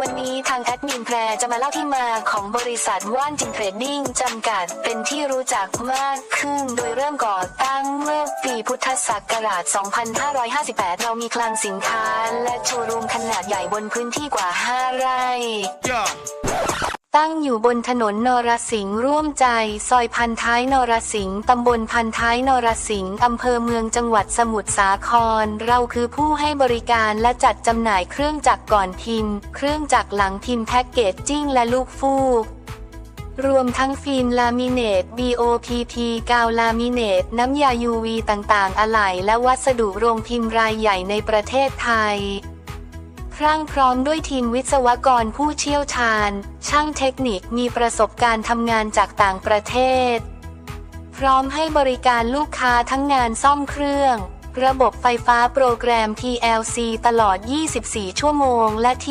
วันนี้ทางแอดมินแพรจะมาเล่าที่มาของบริษัทว่านจินเทรดดิ้งจำกัด เป็นที่รู้จักมากขึ้นโดยเริ่มก่อตั้งเมื่อปีพุทธศักราช 2558 เรามีคลังสินค้าและโชว์รูมขนาดใหญ่บนพื้นที่กว่า 5 ไร่ Yeah. ตั้งอยู่บนถนนนรสิงห์ร่วมใจ ซอยพันท้ายนรสิงห์ตำบลพันท้ายนรสิงห์อำเภอเมืองจังหวัดสมุทรสาคร เราคือผู้ให้บริการและจัดจำหน่ายเครื่องจักรก่อนพิมพ์ เครื่องจักรหลังพิมพ์แพ็กเกจจิ้งและลูกฟูกรวมทั้งฟิล์มลามิเนต BOPP กาวลามิเนต น้ำยา UV ต่างๆ อะไหล่และวัสดุโรงพิมพ์รายใหญ่ในประเทศไทย พรั่งพร้อมด้วยทีมวิศวกรผู้เชี่ยวชาญ ช่างเทคนิคมีประสบการณ์ทำงานจากต่างประเทศ พร้อมให้บริการลูกค้าทั้งงานซ่อมเครื่อง ระบบไฟฟ้าโปรแกรม PLC ตลอด 24 ชั่วโมงและที